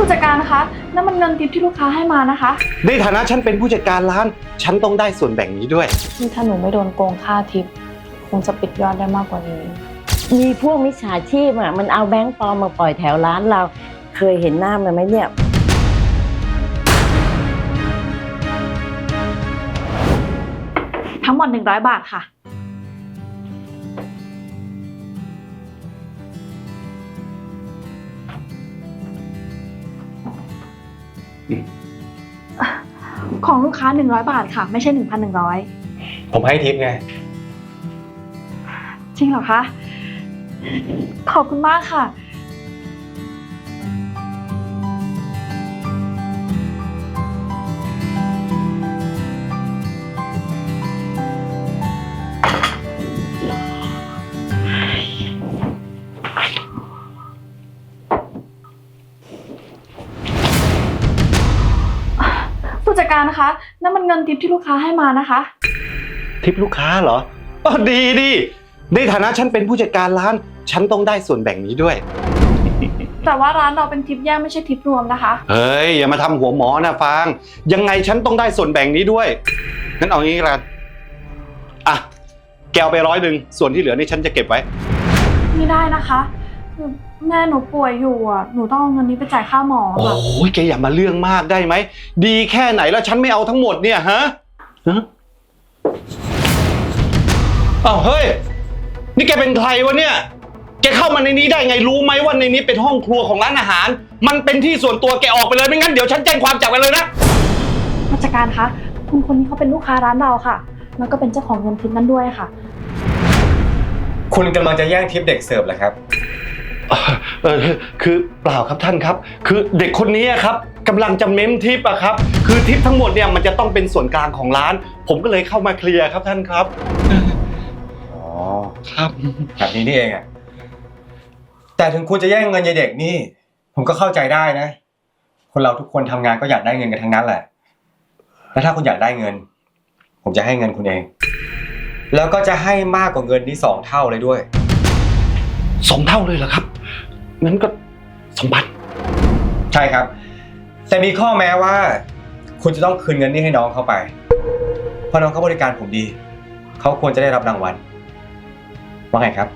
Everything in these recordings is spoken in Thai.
ผู้จัดการคะนั่นมันเงินทิปที่ลูกค้าให้มานะคะ ในฐานะฉันเป็นผู้จัดการร้าน ฉันต้องได้ส่วนแบ่งนี้ด้วยที่ถ้าหนูไม่โดนโกงค่าทิปคงจะปิดยอดได้มากกว่านี้ มีพวกมิจฉาชีพอะมันเอาแบงค์ปลอมมาปล่อยแถวร้านเรา เคยเห็นหน้ามันไหมเนี่ย ทั้งหมด100 บาทค่ะ ของลูกค้า 100 บาทค่ะ ไม่ใช่ 1,100 ผมให้ทิปไง จริงเหรอคะ ขอบคุณมากค่ะ คะนั่นมันเงินทิปที่ลูกค้าให้มานะคะ ทิปลูกค้าเหรออ๋อดีดีในฐานะฉันเป็นผู้จัดการร้าน ฉันต้องได้ส่วนแบ่งนี้ด้วย แต่ว่าร้านเราเป็นทิปแยกไม่ใช่ทิปรวมนะคะ เฮ้ย อย่ามาทำหัวหมอนะฟาง ยังไงฉันต้องได้ส่วนแบ่งนี้ด้วย งั้นเอางี้ละกันอะ แกวไปร้อยหนึ่งส่วนที่เหลือนี่ฉันจะเก็บไว้ ไม่ได้นะคะคือ แม่หนูป่วยอยู่อะ หนูต้องเอาเงินนี้ไปจ่ายค่าหมอโอ้ค่ะยแกอย่ามาเรื่องมากได้ไหม ดีแค่ไหนแล้วฉันไม่เอาทั้งหมดเนี่ยฮะฮะอ้าวเฮ้ย นี่แกเป็นใครวะเนี่ย แกเข้ามาในนี้ได้ไงรู้ไหมว่าในนี้เป็นห้องครัวของร้านอาหาร มันเป็นที่ส่วนตัวแกออกไปเลยไม่งั้นเดี๋ยวฉันแจ้งความจับไปเลยนะ ผู้จัดการคะคุณคนนี้เขาเป็นลูกค้าร้านเราค่ะ แล้วก็เป็นเจ้าของเงินทิปนั้นด้วยค่ะ คุณกำลังจะแย่งทิปเด็กเสิร์ฟเหรอครับ เออคือเปล่าครับท่านครับ คือเด็กคนนี้อะครับกำลังจะเม้มทิปอะครับ คือทิปทั้งหมดเนี่ยมันจะต้องเป็นส่วนกลางของร้าน ผมก็เลยเข้ามาเคลียร์ครับท่านครับ อ๋อครับ แบบนี้นี่เองอะแต่ถึงคุณจะแย่งเงินยายเด็กนี่ ผมก็เข้าใจได้นะ คนเราทุกคนทำงานก็อยากได้เงินกันทั้งนั้นแหละ แล้วถ้าคุณอยากได้เงิน ผมจะให้เงินคุณเอง แล้วก็จะให้มากกว่าเงินที่สองเท่าเลยด้วย สองเท่าเลยเหรอครับ งั้นก็สองพันใช่ครับ แต่มีข้อแม้ว่า คุณจะต้องคืนเงินนี่ให้น้องเขาไป เพราะน้องเขาบริการผมดี เขาควรจะได้รับรางวัล ว่าไงครับ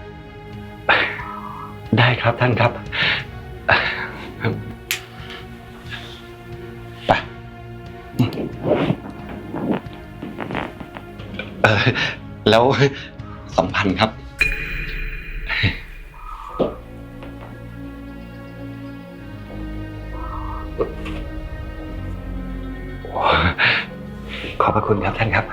ได้ครับท่านครับไปเออแล้วสองพันครับ พระคุณครับท่านครับ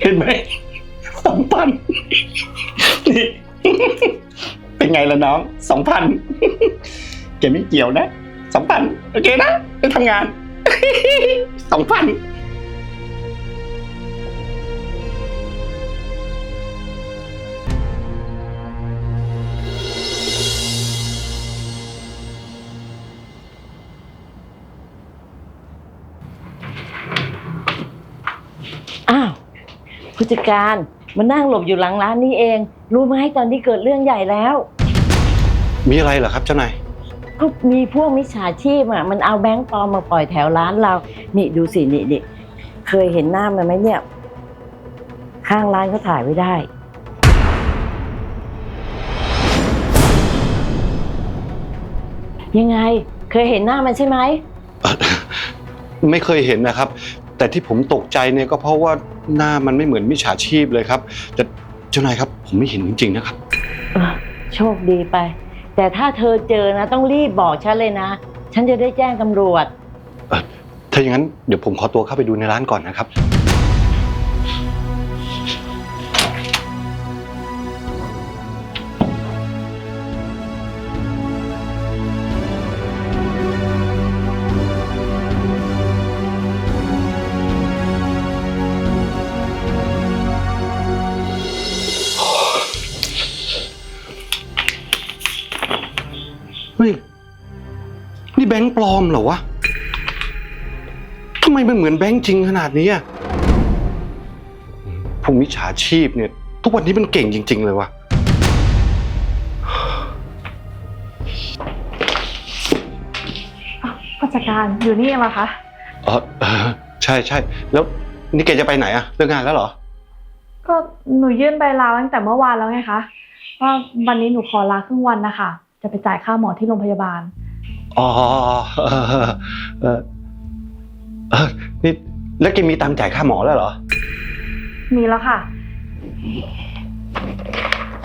เห็นไหมสองพันนี่ เป็นไงล่ะน้องสองพันแกไม่เกี่ยวนะสองพันโอเคนะไปทำงานสองพัน อ้าวผู้จัดการมานั่งหลบอยู่หลังร้านนี้เอง รู้ไหมตอนที่เกิดเรื่องใหญ่แล้วมีอะไรเหรอครับเจ้านาย ก็มีพวกมิจฉาชีพอะมันเอาแบงค์ปลอมมาปล่อยแถวร้านเรา นี่ดูสินี่นี่เคยเห็นหน้ามันไหมเนี่ย ข้างร้านเขาถ่ายไว้ได้ ยังไงเคยเห็นหน้ามันใช่ไหม ไม่เคยเห็นนะครับ แต่ที่ผมตกใจเนี่ยก็เพราะว่าหน้ามันไม่เหมือนมิจฉาชีพเลยครับ แต่เจ้านายครับผมไม่เห็นจริงๆนะครับ เออโชคดีไป แต่ถ้าเธอเจอนะ ต้องรีบบอกฉันเลยนะ ฉันจะได้แจ้งตำรวจ ถ้าอย่างนั้นเดี๋ยวผมขอตัวเข้าไปดูในร้านก่อนนะครับ งค์ปลอมเหรอวะทำไมมันเหมือนแบงค์จริงขนาดนี้อะพวกมิจฉาชีพเนี่ย ทุกวันนี้มันเก่งจริง ๆ เลยว่ะอ้าวผู้จัดการอยู่นี่เองเหรอคะเออเออใช่ใช่แล้วนี่แกจะไปไหนอะเลิกงานแล้วเหรอ ก็หนูยื่นใบลาตั้งแต่เมื่อวานแล้วไงคะว่าวันนี้หนูขอลาครึ่งวันนะคะจะไปจ่ายค่าหมอที่โรงพยาบาล อ๋อเออเออเออเออนี่แล้วแกมีตังค์จ่ายค่าหมอแล้วเหรอ มีแล้วค่ะ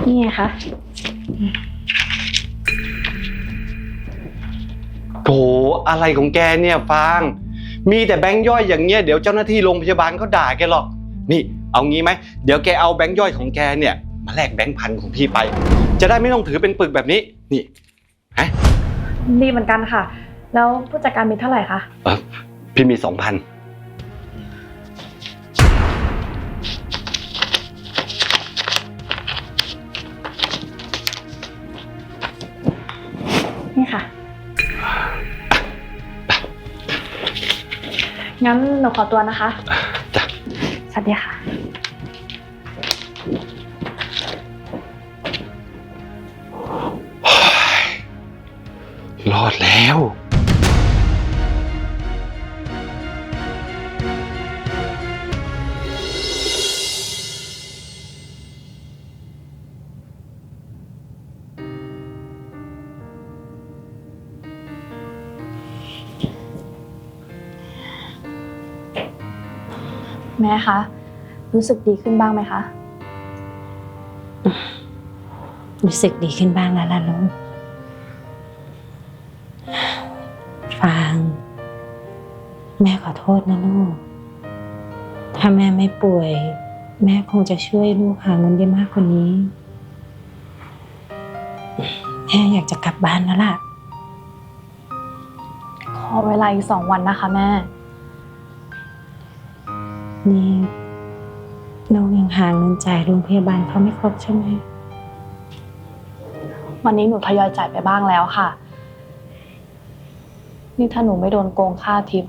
นี่ไงคะ โถอะไรของแกเนี่ยฟาง มีแต่แบงค์ย่อยอย่างเงี้ยเดี๋ยวเจ้าหน้าที่โรงพยาบาลเขาด่าแกหรอก นี่เอางี้ไหมเดี๋ยวแกเอาแบงค์ย่อยของแกเนี่ย มาแลกแบงค์พันของพี่ไป จะได้ไม่ต้องถือเป็นปึกแบบนี้ นี่ฮะ ดีเหมือนกันค่ะ แล้วผู้จัดการมีเท่าไหร่คะ เออพี่มีสองพันนี่ค่ะ งั้นหนูขอตัวนะคะ จ้ะ สวัสดีค่ะ แม่คะ รู้สึกดีขึ้นบ้างไหมคะ รู้สึกดีขึ้นบ้างแล้วล่ะลูกฟางแม่ขอโทษนะลูก ถ้าแม่ไม่ป่วย แม่คงจะช่วยลูกหาเงินได้มากกว่านี้ แม่อยากจะกลับบ้านแล้วล่ะ ขอเวลาอีกสองวันนะคะแม่ นี่ลูกยังหาเงินจ่ายโรงพยาบาลเขาไม่ครบใช่ไหม วันนี้หนูทยอยจ่ายไปบ้างแล้วค่ะ นี่ถ้าหนูไม่โดนโกงค่าทิป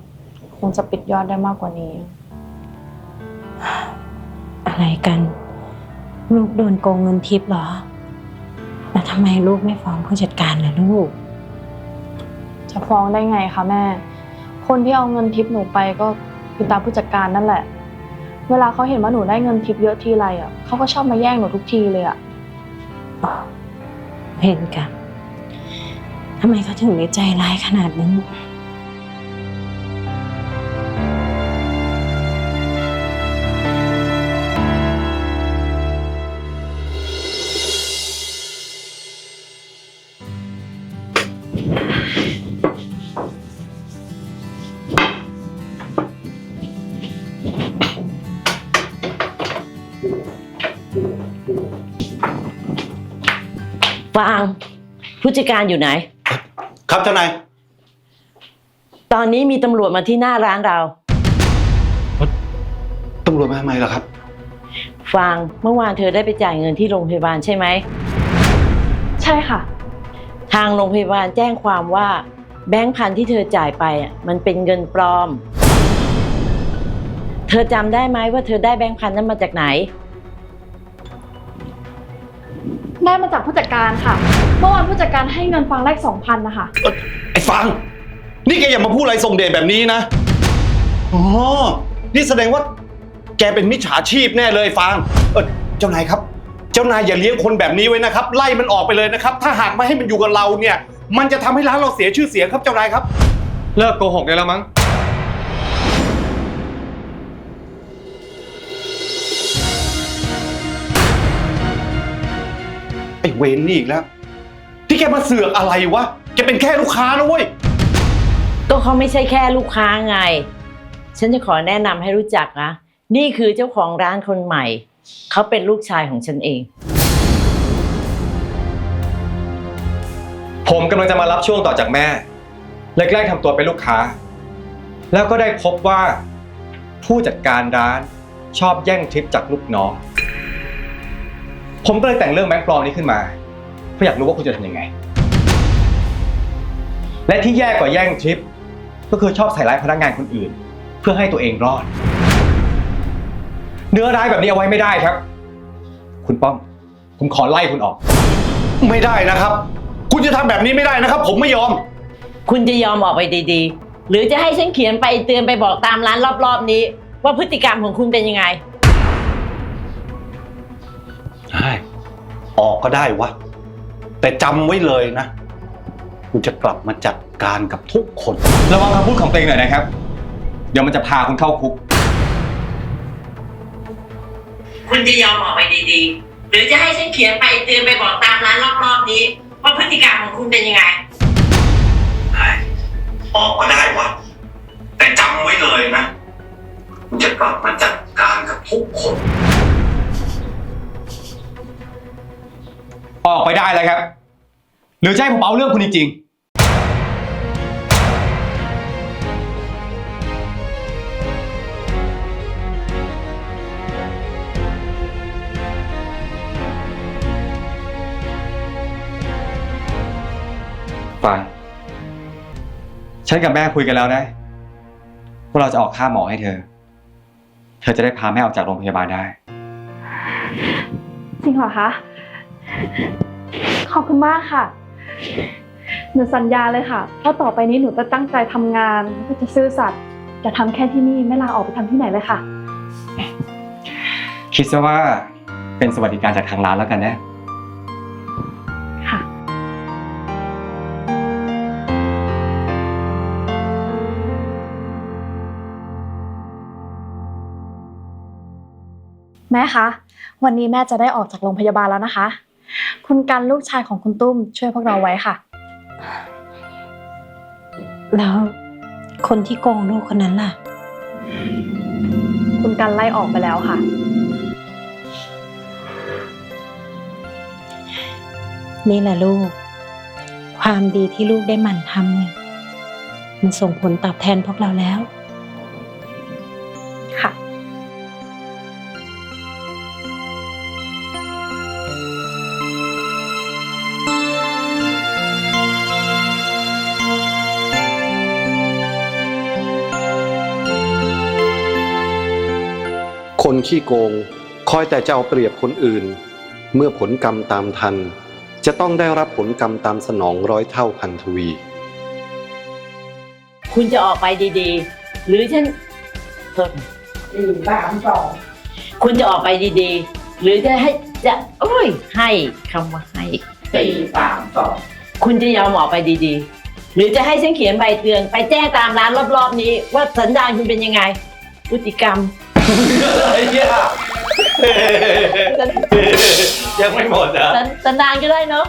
คงจะปิดยอดได้มากกว่านี้ อะไรกัน ลูกโดนโกงเงินทิปเหรอ แล้วทำไมลูกไม่ฟ้องผู้จัดการล่ะลูก จะฟ้องได้ไงคะแม่ คนที่เอาเงินทิปหนูไปก็คือตาผู้จัดการนั่นแหละ เวลาเขาเห็นว่าหนูได้เงินทิปเยอะทีไรอะเขาก็ชอบมาแย่งหนูทุกทีเลยอะเห็นกันทำไมเขาถึงได้ใจร้ายขนาดนั้น ฟางผู้จัดการอยู่ไหน ครับเจ้านายตอนนี้มีตำรวจมาที่หน้าร้านเรา ตำรวจมาทำไมล่ะครับ ฟางเมื่อวานเธอได้ไปจ่ายเงินที่โรงพยาบาลใช่ไหม ใช่ค่ะ ทางโรงพยาบาลแจ้งความว่า แบงค์พันที่เธอจ่ายไปอะมันเป็นเงินปลอม เธอจำได้ไหมว่าเธอได้แบงค์พันนั้นมาจากไหน ได้มาจากผู้จัดการค่ะ เมื่อวานผู้จัดการให้เงินฟังแรกสองพันนะคะไอ้ฟัง นี่แกอย่ามาพูดอะไรส่งเดชแบบนี้นะ อ๋อ นี่แสดงว่า แกเป็นมิจฉาชีพแน่เลยฟังเออเจ้านายครับ เจ้านายอย่าเลี้ยงคนแบบนี้ไว้นะครับ ไล่มันออกไปเลยนะครับ ถ้าหากไม่ให้มันอยู่กับเราเนี่ย มันจะทำให้ร้านเราเสียชื่อเสียงครับเจ้านายครับ เลิกโกหกได้แล้วมั้ง เวนนี่อีกแล้ว ที่แกมาเสือกอะไรวะ แกเป็นแค่ลูกค้านะเว้ย ก็เขาไม่ใช่แค่ลูกค้าไง ฉันจะขอแนะนำให้รู้จักนะ นี่คือเจ้าของร้านคนใหม่ เขาเป็นลูกชายของฉันเอง ผมกำลังจะมารับช่วงต่อจากแม่ แรกๆทำตัวเป็นลูกค้า แล้วก็ได้พบว่า ผู้จัดการร้านชอบแย่งทริปจากลูกน้อง ผมก็เลยแต่งเรื่องแบงค์ปลอมนี้ขึ้นมาเพื่ออยากรู้ว่าคุณจะทำยังไง และที่แย่กว่าแย่งทริป ก็คือชอบใส่ร้ายพนักงานคนอื่น เพื่อให้ตัวเองรอด เนื้อร้ายแบบนี้เอาไว้ไม่ได้ครับ คุณป้อม ผมขอไล่คุณออก ไม่ได้นะครับ คุณจะทำแบบนี้ไม่ได้นะครับ ผมไม่ยอม คุณจะยอมออกไปดีๆ หรือจะให้ฉันเขียนไปเตือนไปบอกตามร้านรอบๆนี้ ว่าพฤติกรรมของคุณเป็นยังไง ได้ออกก็ได้วะ แต่จำไว้เลยนะคุณจะกลับมาจัดการกับทุกคน ระวังคำพูดของตัวเองหน่อยนะครับ เดี๋ยวมันจะพาคุณเข้าคุก คุณจะยอมออกไปดีๆ หรือจะให้ฉันเขียนไปเตือนไปบอกตามร้านรอบๆนี้ว่าพฤติกรรมของคุณเป็นยังไง ออกก็ได้วะ แต่จำไว้เลยนะคุณจะกลับมาจัดการกับทุกคน ออกไปได้แล้วครับ หรือจะให้ผมเอาเรื่องคุณจริงๆฟังฉันกับแม่คุยกันแล้วนะว่าเราจะออกค่าหมอให้เธอ เธอจะได้พาแม่ออกจากโรงพยาบาลได้ จริงเหรอคะ ขอบคุณมากค่ะ หนูสัญญาเลยค่ะว่าต่อไปนี้หนูจะตั้งใจทำงานแล้วก็จะซื่อสัตย์จะทำแค่ที่นี่ไม่ลาออกไปทำที่ไหนเลยค่ะ คิดซะว่าเป็นสวัสดิการจากทางร้านแล้วกันนะ ค่ะ แม่คะ วันนี้แม่จะได้ออกจากโรงพยาบาลแล้วนะคะ คุณกันลูกชายของคุณตุ้มช่วยพวกเราไว้ค่ะ แล้วคนที่โกงลูกคนนั้นล่ะ คุณกันไล่ออกไปแล้วค่ะ นี่แหละลูก ความดีที่ลูกได้หมั่นทำเนี่ย มันส่งผลตอบแทนพวกเราแล้ว ขี้โกง คอยแต่จะเอาเปรียบคนอื่น เมื่อผลกรรมตามทัน จะต้องได้รับผลกรรมตามสนองร้อยเท่าพันทวี คุณจะออกไปดีๆ หรือฉันโทษสี่สามสองคุณจะออกไปดีๆ หรือจะให้จะโอ้ยให้คำว่าให้ สี่สามสองคุณจะยอมออกไปดีๆ หรือจะให้ฉันเขียนใบเตือน ไปแจ้งตามร้านรอบๆนี้ ว่าสันดานคุณเป็นยังไงพฤติกรรม อะไรเนี่ยยังไม่หมดอะสันสันานก็ได้เนาะ